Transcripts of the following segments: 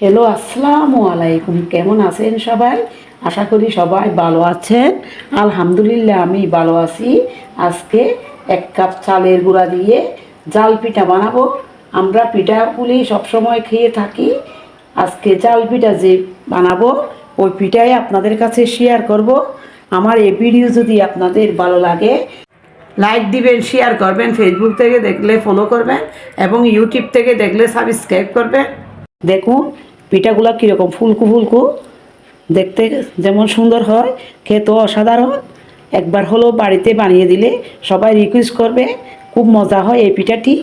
Hello, আসসালামু আলাইকুম। কেমন আছেন সবাই? আশা করি সবাই ভালো আছেন। আলহামদুলিল্লাহ, আমি ভালো আছি। আজকে এক কাপ চালের গুঁড়া দিয়ে জাল পিঠা বানাবো। আমরা পিঠাগুলি সবসময় খেয়ে থাকি। আজকে জাল পিঠা যে বানাবো, ওই পিঠাই আপনাদের কাছে শেয়ার করব। আমার এই ভিডিও যদি আপনাদের ভালো লাগে লাইক দিবেন শেয়ার করবেন ফেসবুক থেকে দেখলে ফলো করবেন এবং ইউটিউব থেকে দেখলে সাবস্ক্রাইব করবেন। দেখুন পিঠাগুলো কীরকম, ফুলকু ফুলকু। দেখতে যেমন সুন্দর হয়, খেতেও অসাধারণ। একবার হলেও বাড়িতে বানিয়ে দিলে সবাই রিকোয়েস্ট করবে, খুব মজা হয় এই পিঠাটি।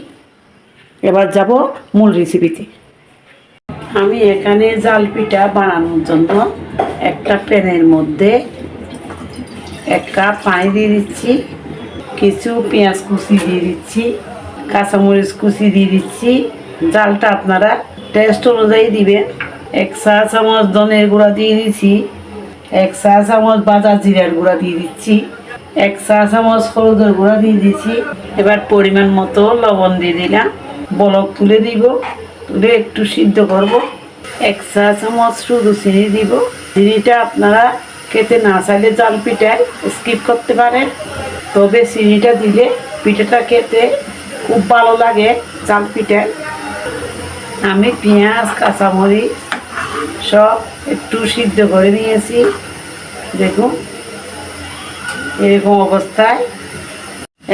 এবার যাব মূল রেসিপিতে আমি এখানে জাল পিঠা বানানোর জন্য একটা প্যানের মধ্যে এক কাপ পানি দিয়ে দিচ্ছি, কিছু পেঁয়াজ কুচি দিয়ে দিচ্ছি, কাঁচামরিচ কুচি দিয়ে দিচ্ছি। জালটা আপনারা টেস্ট অনুযায়ী দিবেন। এক চা চামচ ধনের গুঁড়া দিয়ে দিচ্ছি এক চা চামচ বাজার জিরার গুঁড়া দিয়ে দিচ্ছি। এক চা চামচ হলুদের গুঁড়া দিয়ে দিচ্ছি। এবার পরিমাণ মতো লবণ দিয়ে দিলাম। বলক তুলে দিব। তুলে একটু সিদ্ধ করব। এক চা চামচ শুধু চিনি দিব। চিনিটা আপনারা খেতে না চাইলে জাল পিঠায় স্কিপ করতে পারেন। তবে চিনিটা দিলে পিঠাটা খেতে খুব ভালো লাগে জাল পিঠায়। আমি পেঁয়াজ, কাঁচামরিচ সব একটু সিদ্ধ করে নিয়েছি। দেখুন, এরকম অবস্থায়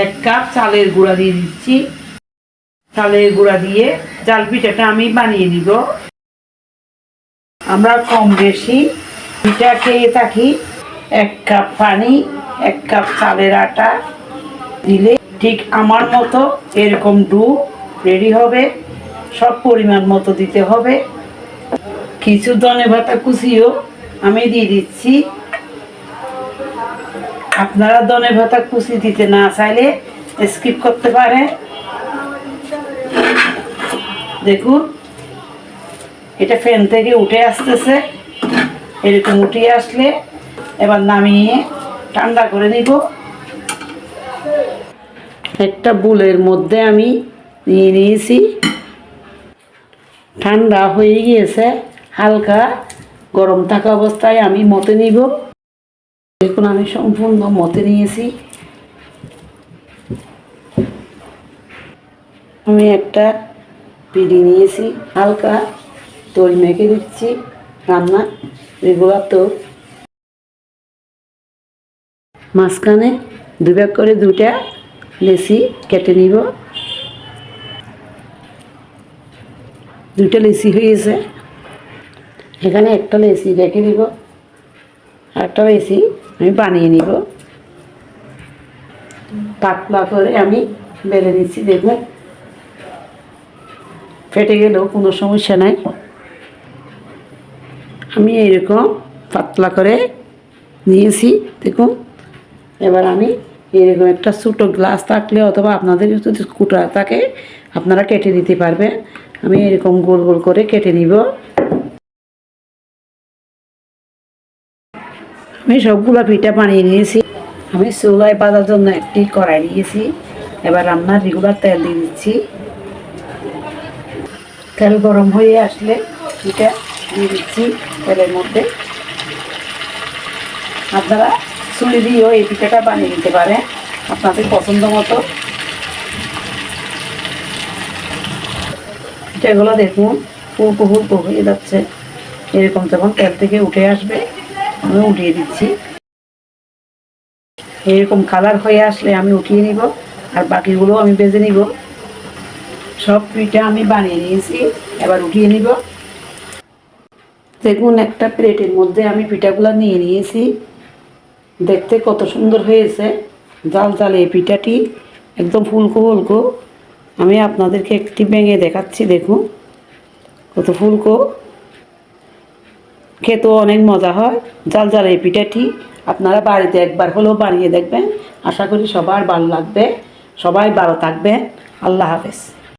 এক কাপ চালের গুঁড়া দিয়ে দিচ্ছি। চালের গুঁড়া দিয়ে জাল পিঠাটা আমি বানিয়ে নিব। আমরা কম বেশি পিঠা খেয়ে থাকি। এক কাপ পানি, এক কাপ চালের আটা দিলে ঠিক আমার মতো এরকম ডু রেডি হবে। সব পরিমাণ মতো দিতে হবে। কিছু ধনে ভাতা কুচিও আমি দিয়ে দিচ্ছি। আপনারা ধনে ভাতা কুচি দিতে না চাইলে স্কিপ করতে পারে দেখুন, এটা ফ্যান থেকে উঠে আসতেছে। এরকম উঠে আসলে এবার নামিয়ে ঠান্ডা করে নিব। একটা বুলের মধ্যে আমি নিয়ে নিয়েছি। ঠান্ডা হয়ে গিয়েছে, হালকা গরম থাকা অবস্থায় আমি মতে নিব। দেখুন, আমি সম্পূর্ণ মতে নিয়েছি। আমি একটা পিড়ি নিয়েছি, হালকা তৈল মেখে দিচ্ছি, রান্না রেগুলার তো। মাঝখানে দু ব্যাগ করে দুটা লেসি কেটে নিব। দুটো লেসি হয়েছে এখানে একটা লেসি রেখে দিব একটা লেসি আমি বানিয়ে নিব। পাতলা করে আমি বেলে নিচ্ছি দেখুন ফেটে গেলেও কোনো সমস্যা নাই। আমি এইরকম পাতলা করে নিয়েছি, দেখুন। এবার আমি এরকম একটা ছোটো গ্লাস থাকলে অথবা আপনাদের যদি কুটা থাকে, আপনারা কেটে দিতে পারবেন। আমি এরকম গোল গোল করে কেটে নিব। আমি সবগুলো পিঠা বানিয়ে নিয়েছি। আমি চুলায় বাঁধার জন্য একটি কড়াই নিয়েছি। এবার রান্নার রেগুলার তেল দিয়ে দিচ্ছি। তেল গরম হয়ে আসলে পিঠা দিয়ে দিচ্ছি তেলের মধ্যে। আপনারা চুলি দিয়েও এই পিঠাটা বানিয়ে নিতে পারেন। আপনাদের পছন্দ মতো পিঠাগুলো দেখুন ফুলকো ফুলকো হয়ে যাচ্ছে। এরকম যখন তেল থেকে উঠে আসবে, আমি উঠিয়ে দিচ্ছি। এরকম কালার হয়ে আসলে আমি উঠিয়ে নিব, আর বাকিগুলো আমি বেজে নিব। সব পিঠা আমি বানিয়ে নিয়েছি, এবার উঠিয়ে নিব। দেখুন, একটা প্লেটের মধ্যে আমি পিঠাগুলো নিয়ে নিয়েছি। দেখতে কত সুন্দর হয়েছে। জাল জালে পিঠাটি, একদম ফুলকো ফুলকো আমি আপনাদেরকে একটি ভেঙে দেখাচ্ছি, দেখুন। কত ফুলকো। খেতেও অনেক মজা হয়। জাল জাল এই পিঠাটি আপনারা বাড়িতে একবার হলেও বানিয়ে দেখবেন। আশা করি সবার ভালো লাগবে। সবাই ভালো থাকবে আল্লাহ হাফেজ।